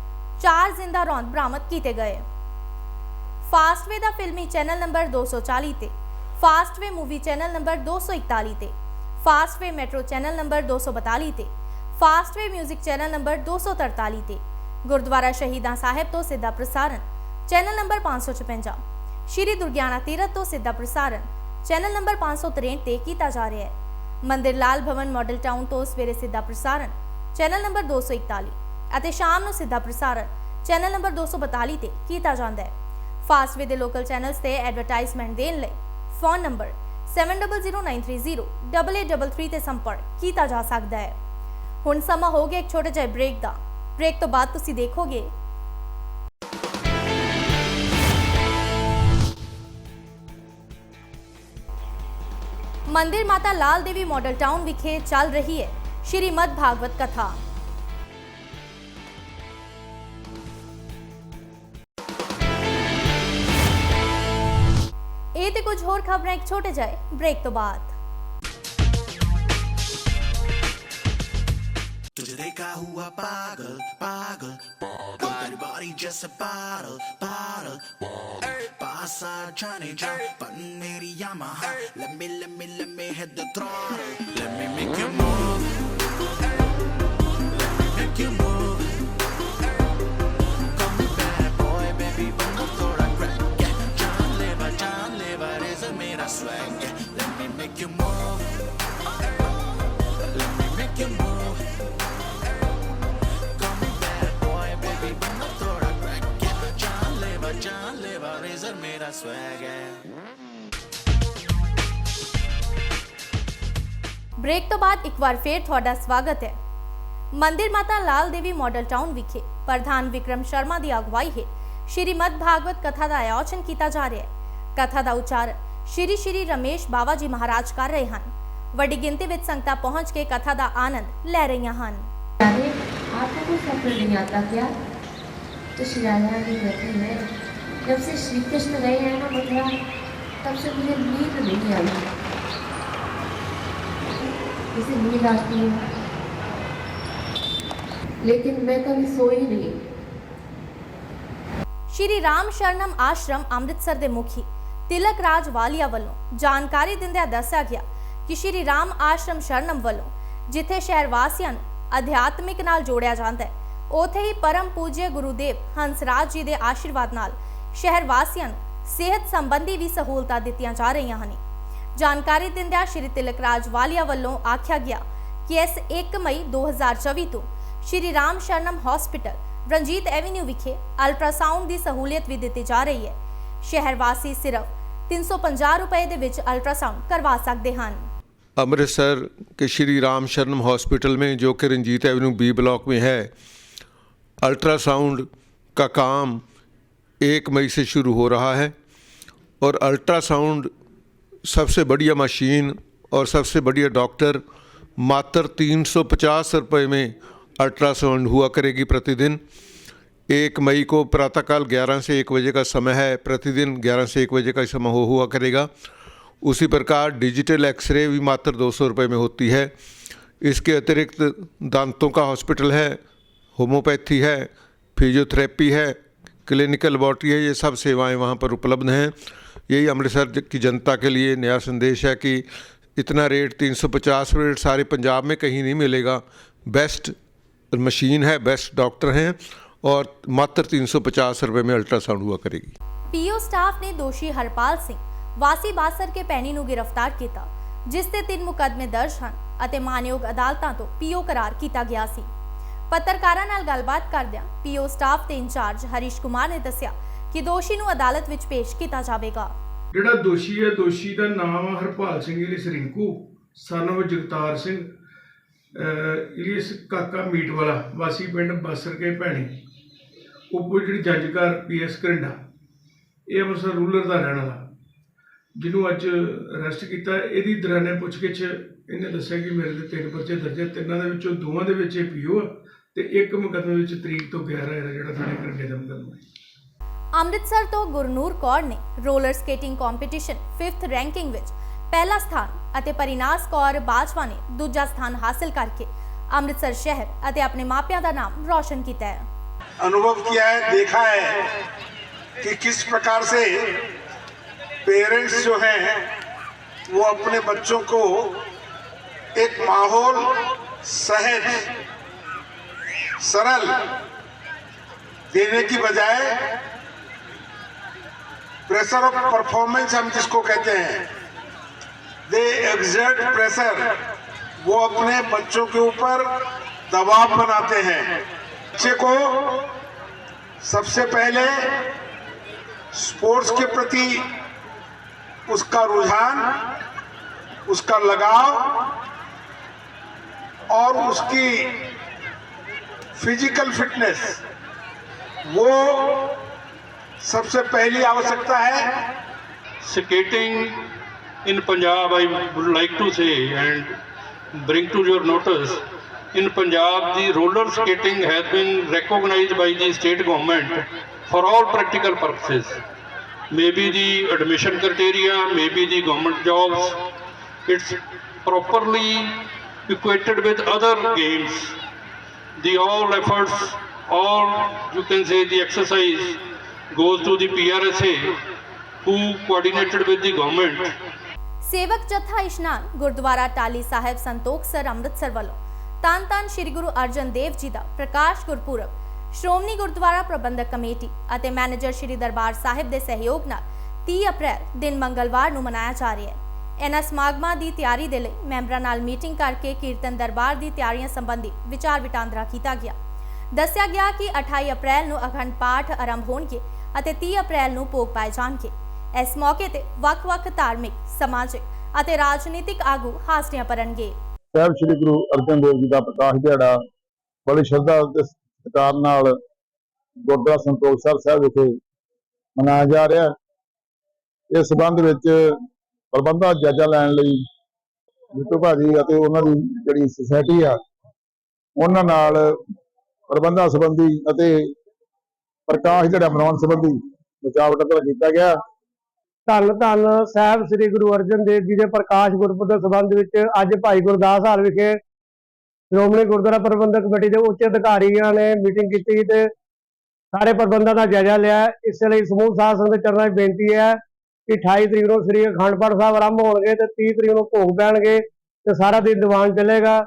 ਚਾਰ ਜ਼ਿੰਦਾ ਰੌਂਦ ਬਰਾਮਦ ਕੀਤੇ ਗਏ। ਫਾਸਟਵੇ ਦਾ ਫਿਲਮੀ ਚੈਨਲ ਨੰਬਰ 240 ਤੇ ਫਾਸਟਵੇ ਮੂਵੀ ਚੈਨਲ ਨੰਬਰ 241 ਤੇ ਫਾਸਟਵੇ ਮੈਟਰੋ ਚੈਨਲ ਨੰਬਰ 242 ਤੇ ਫਾਸਟਵੇ 뮤직 ਚੈਨਲ ਨੰਬਰ 243 ਤੇ, ਗੁਰਦੁਆਰਾ ਸ਼ਹੀਦਾਂ ਸਾਹਿਬ ਤੋਂ ਸਿੱਧਾ ਪ੍ਰਸਾਰਣ, ਚੈਨਲ ਨੰਬਰ 556 ਸ਼੍ਰੀ ਦੁਰਗਿਆਨਾ ਤੀਰਥ ਤੋਂ ਸਿੱਧਾ ਪ੍ਰਸਾਰਣ, ਚੈਨਲ ਨੰਬਰ 563 ਤੇ ਕੀਤਾ ਜਾ ਰਿਹਾ ਹੈ। ਮੰਦਿਰ ਲਾਲ ਭਵਨ ਮਾਡਲ ਟਾਊਨ ਤੋਂ ਸਵੇਰੇ ਸਿੱਧਾ ਪ੍ਰਸਾਰਣ, ਚੈਨਲ ਨੰਬਰ 241 ਅਤੇ ਸ਼ਾਮ ਨੂੰ ਸਿੱਧਾ ਪ੍ਰਸਾਰਣ ਚੈਨਲ ਨੰਬਰ 242 ਤੇ ਕੀਤਾ ਜਾਂਦਾ ਹੈ। ਫਾਸਟਵੇ ਦੇ ਲੋਕਲ ਚੈਨਲਸ ਤੇ ਐਡਵਰਟਾਈਜ਼ਮੈਂਟ ਦੇਣ ਲਈ ਫੋਨ ਨੰਬਰ 7009308833 ਤੇ ਸੰਪਰਕ ਕੀਤਾ ਜਾ ਸਕਦਾ ਹੈ। ਹੁਣ ਸਮਾਂ ਹੋ ਗਿਆ ਇੱਕ ਛੋਟੇ ਜਿਹੇ ਬ੍ਰੇਕ ਦਾ। ਬ੍ਰੇਕ ਤੋਂ ਬਾਅਦ ਤੁਸੀਂ ਦੇਖੋਗੇ। ਮੰਦਿਰ ਮਾਤਾ ਲਾਲ ਦੇਵੀ ਮਾਡਲ ਟਾਊਨ ਵਿਖੇ ਚੱਲ ਰਹੀ ਹੈ ਸ਼੍ਰੀਮਦ ਭਾਗਵਤ ਕਥਾ। ਇਹ ਤੇ ਕੁਝ ਹੋਰ ਖਬਰਾਂ ਇੱਕ ਛੋਟੇ ਜਿਹੇ ਬ੍ਰੇਕ ਤੋਂ ਬਾਅਦ तुझे देखा हुआ पागल पागल तेरी बॉडी जैसे bottle bottle पास आ जाने जा पन मेरी Yamaha let me let me let me hit the throttle let me break ਤੋਂ ਬਾਅਦ ਇੱਕ ਵਾਰ ਫੇਰ ਤੁਹਾਡਾ ਸਵਾਗਤ ਹੈ ਮੰਦਿਰ ਮਾਤਾ ਲਾਲ ਦੇਵੀ ਮਾਡਲ ਟਾਊਨ ਵਿਖੇ ਪ੍ਰਧਾਨ ਵਿਕਰਮ ਸ਼ਰਮਾ ਦੀ ਅਗਵਾਈ ਹੇਠ ਸ਼੍ਰੀਮਦ ਭਾਗਵਤ ਕਥਾ ਦਾ ਆਯੋਜਨ ਕੀਤਾ ਜਾ ਰਿਹਾ ਹੈ ਕਥਾ ਦਾ ਉਚਾਰਨ ਸ਼੍ਰੀ ਸ਼੍ਰੀ ਰਮੇਸ਼ ਬਾਬਾ ਜੀ ਮਹਾਰਾਜ ਕਰ ਰਹੇ ਹਨ ਵੱਡੀ ਗਿਣਤੀ ਵਿੱਚ ਸੰਗਤਾਂ ਪਹੁੰਚ ਕੇ ਕਥਾ ਦਾ ਆਨੰਦ ਲੈ ਰਹੀਆਂ ਹਨ राधे आपको कोई सफर नहीं आता क्या तो श्री राधा की कथन है जब से श्री कृष्ण गए हैं ना मथुरा तब से मुझे नींद नहीं आई जैसे नींद आती है लेकिन मैं कभी सोई नहीं ਸ਼੍ਰੀ ਰਾਮ ਸ਼ਰਨਮ ਆਸ਼ਰਮ ਅੰਮ੍ਰਿਤਸਰ ਦੇ ਮੁਖੀ ਤਿਲਕ ਰਾਜ ਵਾਲੀਆ ਵੱਲੋਂ ਜਾਣਕਾਰੀ ਦਿੰਦਿਆਂ ਦੱਸਿਆ ਗਿਆ ਕਿ ਸ਼੍ਰੀ ਰਾਮ ਆਸ਼ਰਮ ਸ਼ਰਨਮ ਵੱਲੋਂ ਜਿੱਥੇ ਸ਼ਹਿਰ ਵਾਸੀਆਂ ਨੂੰ ਅਧਿਆਤਮਿਕ ਨਾਲ ਜੋੜਿਆ ਜਾਂਦਾ ਹੈ ਉਥੇ ਹੀ ਪਰਮ ਪੂਜਯ ਗੁਰੂਦੇਵ ਹੰਸਰਾਜ ਜੀ ਦੇ ਆਸ਼ੀਰਵਾਦ ਨਾਲ ਸ਼ਹਿਰ ਵਾਸੀਆਂ ਨੂੰ ਸਿਹਤ ਸੰਬੰਧੀ ਵੀ ਸਹੂਲਤਾਂ ਦਿੱਤੀਆਂ ਜਾ ਰਹੀਆਂ ਹਨ ਜਾਣਕਾਰੀ ਦਿੰਦਿਆਂ ਸ਼੍ਰੀ ਤਿਲਕ ਰਾਜ ਵਾਲੀਆ ਵੱਲੋਂ ਆਖਿਆ ਗਿਆ ਕਿ ਇਸ 1 ਮਈ 2024 ਤੋਂ ਸ਼੍ਰੀ ਰਾਮ ਸ਼ਰਨਮ ਹਸਪੀਟਲ ਰਣਜੀਤ ਐਵੀਨਿਊ ਵਿਖੇ ਅਲਟਰਾਸਾਊਂਡ ਦੀ ਸਹੂਲੀਅਤ ਵੀ ਦਿੱਤੀ ਜਾ ਰਹੀ ਹੈ ਸ਼ਹਿਰ ਵਾਸੀ ਸਿਰਫ 350 ਰੁਪਏ ਦੇ ਵਿੱਚ ਅਲਟਰਾਸਾਊਂਡ ਕਰਵਾ ਸਕਦੇ ਹਨ अमृतसर के श्री राम शरणम हॉस्पिटल में जो कि रंजीत एवेन्यू बी ब्लॉक में है अल्ट्रासाउंड का काम एक मई से शुरू हो रहा है और अल्ट्रासाउंड सबसे बढ़िया मशीन और सबसे बढ़िया डॉक्टर मात्र तीन सौ पचास रुपये में अल्ट्रासाउंड हुआ करेगी प्रतिदिन। एक मई को प्रातःकाल 11 से 1 बजे का समय है, प्रतिदिन 11 से 1 बजे का समय हो, हुआ करेगा। उसी प्रकार डिजिटल एक्सरे भी मात्र दो सौ रुपये में होती है। इसके अतिरिक्त दांतों का हॉस्पिटल है, होम्योपैथी है, फिजियोथेरेपी है, क्लिनिकल लेबॉर्ट्री है, ये सब सेवाएँ वहाँ पर उपलब्ध हैं। यही अमृतसर की जनता के लिए नया संदेश है कि इतना रेट 350 रेट सारे पंजाब में कहीं नहीं मिलेगा बेस्ट मशीन है बेस्ट डॉक्टर हैं और मात्र 350 रुपये में अल्ट्रासाउंड हुआ करेगी ਪੀਓ ਸਟਾਫ ਨੇ ਦੋਸ਼ੀ ਹਰਪਾਲ ਸਿੰਘ ਵਾਸੀ ਬਾਸਰ ਕੇ ਪੈਣੀ ਨੂੰ ਗ੍ਰਿਫਤਾਰ ਕੀਤਾ ਜਿਸ ਤੇ ਤਿੰਨ ਮੁਕੱਦਮੇ ਦਰਜ ਹਨ ਅਤੇ ਮਾਨਯੋਗ ਅਦਾਲਤਾਂ ਤੋਂ ਪੀਓ ਕਰਾਰ ਕੀਤਾ ਗਿਆ ਸੀ ਪੱਤਰਕਾਰਾਂ ਨਾਲ ਗੱਲਬਾਤ ਕਰਦਿਆਂ ਪੀਓ ਸਟਾਫ ਦੇ ਇੰਚਾਰਜ ਹਰੀਸ਼ ਕੁਮਾਰ ਨੇ ਦੱਸਿਆ ਕਿ ਦੋਸ਼ੀ ਨੂੰ ਅਦਾਲਤ ਵਿੱਚ ਪੇਸ਼ ਕੀਤਾ ਜਾਵੇਗਾ। ਜਿਹੜਾ ਦੋਸ਼ੀ ਹੈ, ਦੋਸ਼ੀ ਦਾ ਨਾਮ ਹਰਪਾਲ ਸਿੰਘ ਇਲੀਸ ਰਿੰਕੂ ਸਾਨੂੰ ਜਗਤਾਰ ਸਿੰਘ ਇਲੀਸ ਕਾਕਾ ਮੀਟ ਵਾਲਾ ਵਾਸੀ ਪਿੰਡ ਬਾਸਰ ਕੇ ਭੈਣੀ ਉਪ ਜਿਹੜੀ ਜੱਜ ਜੱਜਕਾਰ ਪੀਐਸ ਕਰਿੰਡਾ ਇਹ ਅੰਮ੍ਰਿਤਸਰ ਰੂਲਰ ਦਾ ਰਹਿਣ ਵਾਲਾ, ਜਿਹਨੂੰ ਅੱਜ ਅਰੈਸਟ ਕੀਤਾ। ਇਹਦੀ ਦੌਰਾਨੇ ਪੁੱਛਗਿੱਛ ਇਹਨੇ ਦੱਸਿਆ ਕਿ ਮੇਰੇ ਤੇ ਤਿੰਨ ਪਰਚੇ ਦਰਜ ਹੈ ਤਿੰਨਾਂ ਦੇ ਵਿੱਚੋਂ ਦੋਵਾਂ ਦੇ ਵਿੱਚ ਇਹ ਪੀਓ ਆ ਤੇ ਇੱਕ ਮੁਕੱਦਮੇ ਵਿੱਚ ਤਰੀਕ ਤੋਂ 11 ਹੈ ਜਿਹੜਾ ਸਾਡੇ ਕਰਿੰਡੇ ਦਾ ਮੁਕੱਦਮਾ ਹੈ। ਅੰਮ੍ਰਿਤਸਰ ਤੋਂ ਗੁਰਨੂਰ ਕੌਰ ਨੇ roller skating competition 5th ranking ਵਿੱਚ ਪਹਿਲਾ ਸਥਾਨ ਅਤੇ ਪਰਿਨਾਸ ਕੌਰ ਬਾਜਵਾ ਨੇ ਦੂਜਾ ਸਥਾਨ ਹਾਸਲ ਕਰਕੇ ਅੰਮ੍ਰਿਤਸਰ ਸ਼ਹਿਰ ਅਤੇ ਆਪਣੇ ਮਾਪਿਆਂ ਦਾ ਨਾਮ ਰੌਸ਼ਨ ਕੀਤਾ ਹੈ अनुभव किया है देखा है कि किस प्रकार से पेरेंट्स जो हैं वो अपने बच्चों को एक माहौल सहज सरल देने की बजाय प्रेशर ऑफ़ परफॉर्मेंस हम जिसको कहते हैं? दे एग्जर्ट प्रेशर वो अपने बच्चों के ऊपर दबाव बनाते हैं। बच्चे को सबसे पहले स्पोर्ट्स के प्रति उसका रुझान, उसका लगाव और उसकी फ़िज़िकल फिटनेस वो सबसे पहली आवश्यकता है skating in Punjab, I would like to say and bring to your notice, in Punjab, the roller skating has been recognized by the state government for all practical purposes. Maybe the admission criteria, maybe the government jobs, it's properly equated with other games. The all efforts, all you can say the exercise goes to the PRSA who coordinated with the government. ਸੇਵਕ ਜਥਾ ਇਸ਼ਨਾਨ, ਗੁਰਦੁਆਰਾ ਟਾਲੀ ਸਾਹਿਬ ਸੰਤੋਖਸਰ ਅੰਮ੍ਰਿਤਸਰ ਵੱਲੋਂ। ਤਨ ਤਨ ਸ੍ਰੀ ਗੁਰੂ ਅਰਜਨ ਦੇਵ ਜੀ ਦਾ ਪ੍ਰਕਾਸ਼ ਗੁਰਪੁਰਬ। ਸ਼੍ਰੋਮਣੀ ਗੁਰਦੁਆਰਾ ਪ੍ਰਬੰਧਕ committee ਅਤੇ manager Sri Darbar Sahib ਦੇ ਸਹਿਯੋਗ ਨਾਲ 30 ਅਪ੍ਰੈਲ ਦਿਨ ਮੰਗਲਵਾਰ ਨੂੰ ਮਨਾਇਆ ਜਾ ਰਿਹਾ ਹੈ। ਇਹਨਾਂ ਸਮਾਗਮਾਂ ਦੀ ਤਿਆਰੀ ਦੇ ਲਈ ਮੈਂਬਰਾਂ ਨਾਲ ਮੀਟਿੰਗ ਕਰਕੇ ਕੀਰਤਨ ਦਰਬਾਰ ਦੀ ਤਿਆਰੀਆਂ ਸੰਬੰਧੀ ਵਿਚਾਰ ਵਟਾਂਦਰਾ ਕੀਤਾ ਗਿਆ। ਦੱਸਿਆ ਗਿਆ ਕਿ 28 ਅਪ੍ਰੈਲ ਨੂੰ ਅਖੰਡ ਪਾਠ ਆਰੰਭ ਹੋਣਗੇ। ਅਤੇ 30 ਅਪ੍ਰੈਲ ਨੂੰ ਭੋਗ ਪਾਏ ਜਾਣਗੇ। ਇਸ ਮੌਕੇ ਤੇ ਵੱਖ-ਵੱਖ ਧਾਰਮਿਕ, ਸਮਾਜਿਕ ਅਤੇ ਰਾਜਨੀਤਿਕ ਆਗੂ ਹਾਜ਼ਰੀਆਂ ਭਰਨਗੇ। ਸਾਹਿਬ, ਸ੍ਰੀ ਗੁਰੂ ਅਰਜਨ ਦੇਵ ਜੀ ਦਾ ਪ੍ਰਕਾਸ਼ ਦਿਹਾੜਾ ਬੜੀ ਸ਼ਰਧਾ ਅਤੇ ਸਤਿਕਾਰ ਨਾਲ ਗੁਰਦੁਆਰਾ ਸੰਤੋਖ ਸਾਹਿਬ ਵਿਖੇ ਮਨਾਇਆ ਜਾ ਰਿਹਾ ਇਸ ਸਬੰਧ ਵਿੱਚ ਪ੍ਰਬੰਧਾਂ ਜਾਇਜ਼ਾ ਲੈਣ ਲਈ ਬਿੱਟੂ ਭਾਜੀ ਅਤੇ ਉਹਨਾਂ ਦੀ ਜਿਹੜੀ ਸੁਸਾਇਟੀ ਆ, ਉਹਨਾਂ ਨਾਲ ਪ੍ਰਬੰਧਾਂ ਸੰਬੰਧੀ ਅਤੇ ਪ੍ਰਕਾਸ਼ ਦਿਹਾੜਾ ਮਨਾਉਣ ਸੰਬੰਧੀ ਬਚਾਅ ਟੱਕਰ ਕੀਤਾ ਗਿਆ। ਧੰਨ ਧੰਨ ਸਾਹਿਬ ਸ੍ਰੀ ਗੁਰੂ ਅਰਜਨ ਦੇਵ ਜੀ ਦੇ ਪ੍ਰਕਾਸ਼ ਗੁਰਪੁਰਬ ਦੇ ਸੰਬੰਧ ਵਿੱਚ ਅੱਜ ਭਾਈ ਗੁਰਦਾਸ ਹਾਲ ਵਿਖੇ ਸ਼੍ਰੋਮਣੀ ਗੁਰਦੁਆਰਾ ਪ੍ਰਬੰਧਕ ਕਮੇਟੀ ਦੇ ਉੱਚ ਅਧਿਕਾਰੀਆਂ ਨੇ ਮੀਟਿੰਗ ਕੀਤੀ ਤੇ ਸਾਰੇ ਪ੍ਰਬੰਧਾਂ ਦਾ ਜਾਇਜ਼ਾ ਲਿਆ। ਇਸ ਲਈ ਸਮੂਹ ਸਾਧ ਸੰਗਤ ਦੇ ਚਰਨਾਂ 'ਚ ਬੇਨਤੀ ਹੈ ਕਿ 28 ਤਰੀਕ ਨੂੰ ਸ੍ਰੀ ਅਖੰਡ ਪਾਠ ਸਾਹਿਬ ਆਰੰਭ ਹੋਣਗੇ ਤੇ 30 ਤਰੀਕ ਨੂੰ ਭੋਗ ਪੈਣਗੇ ਤੇ ਸਾਰਾ ਦਿਨ ਦੀਵਾਨ ਚੱਲੇਗਾ।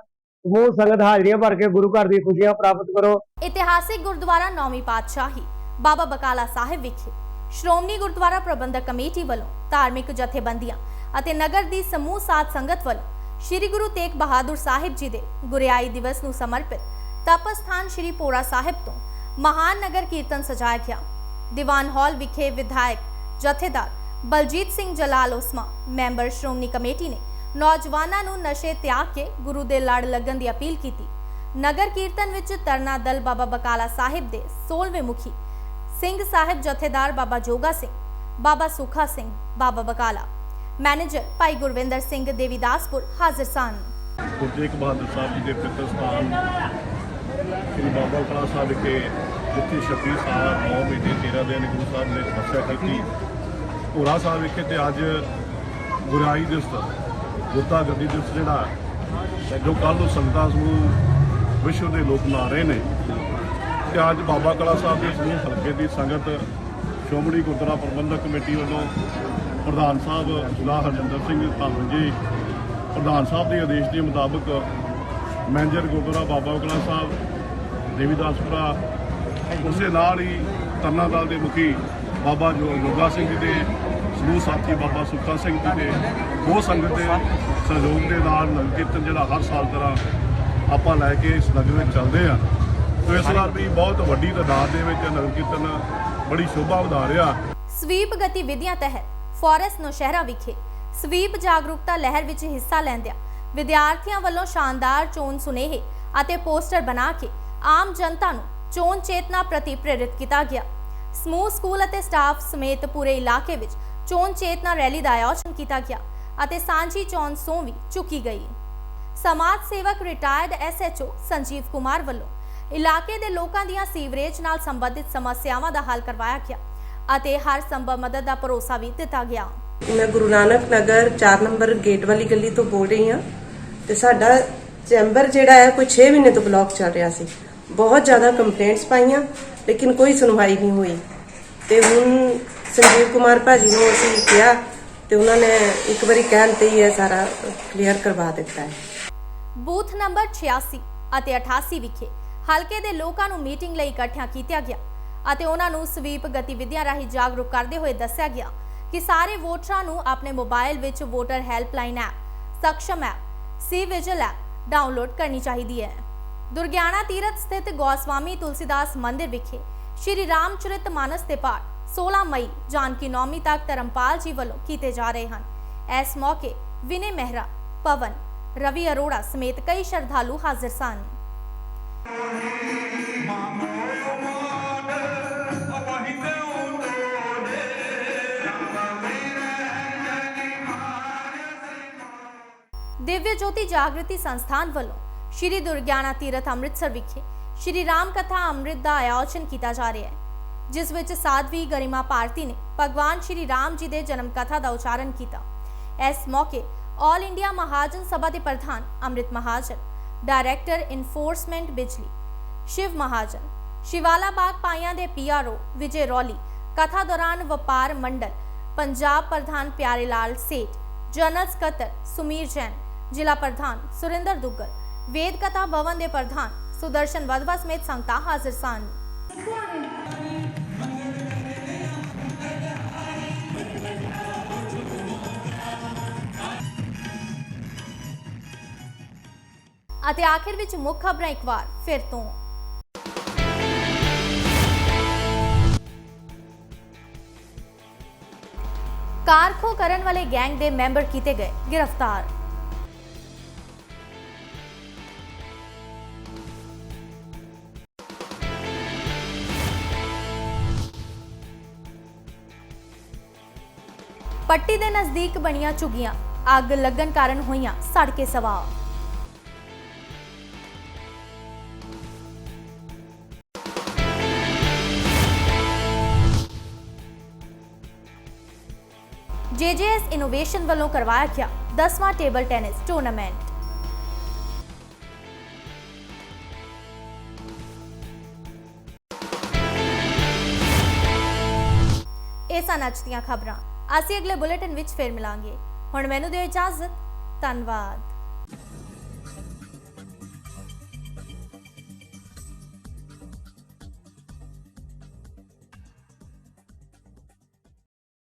ਸਮੂਹ ਸੰਗਤ ਹਾਜ਼ਰੀਆਂ ਭਰ ਕੇ ਗੁਰੂ ਘਰ ਦੀ ਖੁਸ਼ੀਆਂ ਪ੍ਰਾਪਤ ਕਰੋ। ਇਤਿਹਾਸਿਕ ਗੁਰਦੁਆਰਾ ਨੌਵੀਂ ਪਾਤਸ਼ਾਹੀ, ਬਾਬਾ ਬਕਾਲਾ ਸਾਹਿਬ ਵਿਖੇ ਸ਼੍ਰੋਮਣੀ ਗੁਰਦੁਆਰਾ ਪ੍ਰਬੰਧਕ ਕਮੇਟੀ ਵੱਲੋਂ ਧਾਰਮਿਕ ਜਥੇਬੰਦੀਆਂ ਅਤੇ ਨਗਰ ਦੀ ਸਮੂਹ ਸਾਧ ਸੰਗਤ ਵੱਲੋਂ ਸ੍ਰੀ ਗੁਰੂ ਤੇਗ ਬਹਾਦਰ ਸਾਹਿਬ ਜੀ ਦੇ ਗੁਰਿਆਈ ਦਿਵਸ ਨੂੰ ਸਮਰਪਿਤ ਤਪਸਥਾਨ ਸ੍ਰੀ ਪੋਰਾ ਸਾਹਿਬ ਤੋਂ ਮਹਾਨ ਨਗਰ ਕੀਰਤਨ ਸਜਾਇਆ ਗਿਆ। ਦੀਵਾਨ ਹਾਲ ਵਿਖੇ ਵਿਧਾਇਕ, ਜਥੇਦਾਰ ਬਲਜੀਤ ਸਿੰਘ ਜਲਾਲ ਉਸਮਾ ਮੈਂਬਰ ਸ਼੍ਰੋਮਣੀ ਕਮੇਟੀ ਨੇ ਨੌਜਵਾਨਾਂ ਨੂੰ ਨਸ਼ੇ ਤਿਆਗ ਕੇ ਗੁਰੂ ਦੇ ਲੜ ਲੱਗਣ ਦੀ ਅਪੀਲ ਕੀਤੀ। ਨਗਰ ਕੀਰਤਨ ਵਿੱਚ ਤਰਨਾ ਦਲ ਬਾਬਾ ਬਕਾਲਾ ਸਾਹਿਬ ਦੇ 16ਵੇਂ ਮੁਖੀ ਸਿੰਘ ਸਾਹਿਬ ਜਥੇਦਾਰ ਬਾਬਾ ਜੋਗਾ ਸਿੰਘ, ਬਾਬਾ ਸੁਖਾ ਸਿੰਘ, ਬਾਬਾ ਬਕਾਲਾ। ਮੈਨੇਜਰ ਭਾਈ ਗੁਰਵਿੰਦਰ ਸਿੰਘ ਦੇਵੀਦਾਸਪੁਰ ਹਾਜ਼ਰ ਸਨ। ਗੁਰੂ ਤੇਗ ਬਹਾਦਰ ਸਾਹਿਬ ਜੀ ਦੇ ਪਿਤਰ ਸਥਾਨ ਸ੍ਰੀ ਬਾਬਾ ਕਲਾ ਸਾਹਿਬ ਵਿਖੇ ਜਿੱਥੇ 26 ਸਾਲ 9 ਮਹੀਨੇ 13 ਦਿਨ ਗੁਰੂ ਸਾਹਿਬ ਨੇ ਤਪੱਸਿਆ ਕੀਤੀ। ਭੋਰਾ ਸਾਹਿਬ ਵਿਖੇ ਤੇ ਅੱਜ ਗੁਰਾਈ ਦਿਵਸ ਗੁੱਤਾ ਗੱਦੀ ਦਿਵਸ ਜਿਹੜਾ ਜੋ ਕੱਲ੍ਹ ਨੂੰ ਸੰਗਤਾਂ ਸਮੂਹ ਵਿਸ਼ਵ ਦੇ ਲੋਕ ਮਨਾ ਰਹੇ ਨੇ, ਤੇ ਅੱਜ ਬਾਬਾ ਕਲਾ ਸਾਹਿਬ ਦੇ ਸਮੂਹ ਹਲਕੇ ਦੀ ਸੰਗਤ ਸ਼੍ਰੋਮਣੀ ਗੁਰਦੁਆਰਾ ਪ੍ਰਬੰਧਕ ਕਮੇਟੀ ਵੱਲੋਂ ਪ੍ਰਧਾਨ ਸਾਹਿਬ ਸੁਲਾ ਹਰਜਿੰਦਰ ਸਿੰਘ ਧੰਨ ਜੀ, ਪ੍ਰਧਾਨ ਸਾਹਿਬ ਦੇ ਆਦੇਸ਼ ਦੇ ਮੁਤਾਬਕ ਮੈਨੇਜਰ ਗੁਰਦੁਆਰਾ ਬਾਬਾ ਕਲਾ ਸਾਹਿਬ, ਦੇਵੀਦਾਸਪੁਰਾ, ਉਸੇ ਨਾਲ ਹੀ ਤਰਨਾ ਦਲ ਦੇ ਮੁਖੀ ਬਾਬਾ ਜੋ ਜੋਗਾ ਸਿੰਘ ਜੀ ਦੇ ਸਮੂਹ ਸਾਥੀ ਬਾਬਾ ਸੁੱਖਾ ਸਿੰਘ ਜੀ ਦੇ ਬਹੁਤ ਸੰਗਤ ਦੇ ਸਹਿਯੋਗ ਦੇ ਨਾਲ ਨਗਰ ਕੀਰਤਨ ਜਿਹੜਾ ਹਰ ਸਾਲ ਤਰ੍ਹਾਂ ਆਪਾਂ ਲੈ ਕੇ ਇਸ ਨਗਰ ਵਿੱਚ ਚੱਲਦੇ ਆ। ਤੇ ਇਸ ਵਾਰ ਵੀ ਬਹੁਤ ਵੱਡੀ ਤਾਦਾਦ ਦੇ ਵਿੱਚ ਨਗਰ ਕੀਰਤਨ ਬੜੀ ਸ਼ੋਭਾ ਵਧਾ ਰਿਹਾ। ਸਵੀਪ ਗਤੀਵਿਧੀਆਂ ਤਹਿਤ ਫੋਰੈਸਟ ਨੌਸ਼ਹਿਰਾ ਵਿਖੇ ਸਵੀਪ ਜਾਗਰੂਕਤਾ ਲਹਿਰ ਵਿੱਚ ਹਿੱਸਾ ਲੈਂਦਿਆਂ ਵਿਦਿਆਰਥੀਆਂ ਵੱਲੋਂ ਸ਼ਾਨਦਾਰ ਚੋਣ ਸੁਨੇਹੇ ਅਤੇ ਪੋਸਟਰ ਬਣਾ ਕੇ ਆਮ ਜਨਤਾ ਨੂੰ ਚੋਣ ਚੇਤਨਾ ਪ੍ਰਤੀ ਪ੍ਰੇਰਿਤ ਕੀਤਾ ਗਿਆ। ਸਮੂਹ ਸਕੂਲ ਅਤੇ ਸਟਾਫ ਸਮੇਤ ਪੂਰੇ ਇਲਾਕੇ ਵਿੱਚ ਚੋਣ ਚੇਤਨਾ ਰੈਲੀ ਦਾ ਆਯੋਜਨ ਕੀਤਾ ਗਿਆ। ਅਤੇ ਸਾਂਝੀ ਚੋਣ ਸਹੁੰ ਚੁੱਕੀ ਗਈ। ਸਮਾਜ ਸੇਵਕ ਰਿਟਾਇਰਡ ਐਸਐਚਓ ਸੰਜੀਵ ਕੁਮਾਰ ਵੱਲੋਂ ਇਲਾਕੇ ਦੇ ਲੋਕਾਂ ਦੀਆਂ ਸੀਵਰੇਜ ਨਾਲ ਸੰਬੰਧਿਤ ਸਮੱਸਿਆਵਾਂ ਦਾ ਹੱਲ ਕਰਵਾਇਆ ਗਿਆ ਅਤੇ ਹਰ ਸੰਭਵ ਮਦਦ ਦਾ ਭਰੋਸਾ ਵੀ ਦਿੱਤਾ ਗਿਆ। ਮੈਂ ਗੁਰੂ ਨਾਨਕ ਨਗਰ 4 ਨੰਬਰ ਗੇਟ ਵਾਲੀ ਗਲੀ ਤੋਂ ਬੋਲ ਰਹੀ ਹਾਂ ਤੇ ਸਾਡਾ ਚੈਂਬਰ ਜਿਹੜਾ ਹੈ ਕੋਈ 6 ਮਹੀਨੇ ਤੋਂ ਬਲੌਕ ਚੱਲ ਰਿਹਾ ਸੀ। ਬਹੁਤ ਜ਼ਿਆਦਾ ਕੰਪਲੇਂਟਸ ਪਾਈਆਂ, ਲੇਕਿਨ ਕੋਈ ਸੁਣਵਾਈ ਨਹੀਂ ਹੋਈ। ਤੇ ਹੁਣ ਸੰਜੀਵ ਕੁਮਾਰ ਭਾਜੀ ਨੂੰ ਅਸੀਂ ਕਿਹਾ ਤੇ ਉਹਨਾਂ ਨੇ ਇੱਕ ਵਾਰੀ ਕਹਿਣ ਤੇ ਹੀ ਇਹ ਸਾਰਾ ਕਲੀਅਰ ਕਰਵਾ ਦਿੱਤਾ ਹੈ। ਬੂਥ ਨੰਬਰ 86 ਅਤੇ 88 ਵਿਖੇ ਹਲਕੇ ਦੇ ਲੋਕਾਂ ਨੂੰ ਮੀਟਿੰਗ ਲਈ ਇਕੱਠਿਆਂ ਕੀਤਾ ਗਿਆ ਅਤੇ ਉਹਨਾਂ ਨੂੰ ਸਵੀਪ ਗਤੀਵਿਧੀਆਂ ਰਾਹੀਂ ਜਾਗਰੂਕ ਕਰਦੇ ਹੋਏ ਦੱਸਿਆ ਗਿਆ ਕਿ ਸਾਰੇ ਵੋਟਰਾਂ ਨੂੰ ਆਪਣੇ ਮੋਬਾਈਲ ਵਿੱਚ voter helpline app Saksham app, C vigil app download ਕਰਨੀ ਚਾਹੀਦੀ ਹੈ। ਦੁਰਗਿਆਣਾ ਤੀਰਥ ਸਥਿਤ ਗੋਸਵਾਮੀ ਤੁਲਸੀਦਾਸ ਮੰਦਿਰ ਵਿਖੇ ਸ਼੍ਰੀ ਰਾਮਚਰਿਤ ਮਾਨਸ ਦੇ ਪਾਠ 16 ਮਈ ਜਾਨਕੀ ਨੌਮੀ ਤੱਕ ਧਰਮਪਾਲ ਜੀ ਵੱਲੋਂ ਕੀਤੇ ਜਾ ਰਹੇ ਹਨ। ਇਸ ਮੌਕੇ ਵਿਨੇ ਮਹਿਰਾ, ਪਵਨ, ਰਵੀ ਅਰੋੜਾ ਸਮੇਤ ਕਈ ਸ਼ਰਧਾਲੂ ਹਾਜ਼ਰ ਸਨ। ਦਿਵਯ ਜੋਤੀ ਜਾਗਰਤੀ ਸੰਸਥਾਨ ਵੱਲੋਂ ਸ਼੍ਰੀ ਦੁਰਗਿਆਣਾ ਤੀਰਥ ਅੰਮ੍ਰਿਤਸਰ ਵਿਖੇ ਸ਼੍ਰੀ ਰਾਮ ਕਥਾ ਅੰਮ੍ਰਿਤ ਦਾ ਆਯੋਜਨ ਕੀਤਾ ਜਾ ਰਿਹਾ ਹੈ। ਜਿਸ ਵਿੱਚ ਸਾਧਵੀ ਗਰਿਮਾ ਭਾਰਤੀ ਨੇ ਭਗਵਾਨ ਸ਼੍ਰੀ ਰਾਮ ਜੀ ਦੇ ਜਨਮ ਕਥਾ ਦਾ ਉਚਾਰਨ ਕੀਤਾ। ਇਸ ਮੌਕੇ ਆਲ ਇੰਡੀਆ ਮਹਾਜਨ ਸਭਾ ਦੇ ਪ੍ਰਧਾਨ ਅੰਮ੍ਰਿਤ ਮਹਾਜਨ ਡਾਇਰੈਕਟਰ ਇਨਫੋਰਸਮੈਂਟ ਬਿਜਲੀ, ਸ਼ਿਵ ਮਹਾਜਨ, ਸ਼ਿਵਾਲਾ ਬਾਗ ਪਾਈਆਂ ਦੇ ਪੀਆਰਓ ਵਿਜੇ ਰੌਲੀ, ਕਥਾ ਦੌਰਾਨ ਵਪਾਰ ਮੰਡਲ, ਪੰਜਾਬ ਪ੍ਰਧਾਨ ਪਿਆਰੇ ਲਾਲ ਸੇਠ, ਜਨਰਲ ਸਕੱਤਰ ਸੁਮੀਰ ਜੈਨ, ਜ਼ਿਲ੍ਹਾ ਪ੍ਰਧਾਨ ਸੁਰਿੰਦਰ ਦੁੱਗਲ, ਵੇਦ ਕਥਾ ਭਵਨ ਦੇ ਪ੍ਰਧਾਨ ਸੁਦਰਸ਼ਨ ਵਦਵਾ ਸਮੇਤ ਸੰਗਤਾਂ ਹਾਜ਼ਰ ਸਨ। ਅਤੇ ਆਖਿਰ ਵਿੱਚ ਮੁੱਖ ਖਬਰਾਂ ਇੱਕ ਵਾਰ ਫਿਰ ਤੋਂ। ਕਾਰਖੋ ਕਰਨ ਵਾਲੇ ਗੈਂਗ ਦੇ ਮੈਂਬਰ ਕੀਤੇ ਗਏ ਗ੍ਰਿਫਤਾਰ। ਪੱਟੀ ਦੇ ਨਜ਼ਦੀਕ ਬਣੀਆਂ ਝੁੱਗੀਆਂ, ਅੱਗ ਲੱਗਣ ਕਾਰਨ ਹੋਈਆਂ ਸੜ ਕੇ ਸਵਾਹ JJS ਇਨੋਵੇਸ਼ਨ ਵੱਲੋਂ ਕਰਵਾਇਆ ਗਿਆ 10ਵਾਂ ਟੇਬਲ ਟੈਨਿਸ ਟੂਰਨਾਮੈਂਟ ਇਹ ਸਨ ਅੱਜ ਦੀਆਂ ਖਬਰਾਂ। ਅਸੀਂ ਅਗਲੇ ਬੁਲੇਟਿਨ ਵਿੱਚ ਫੇਰ ਮਿਲਾਂਗੇ। ਹੁਣ ਮੈਨੂੰ ਦਿਓ ਇਜਾਜ਼ਤ। ਧੰਨਵਾਦ।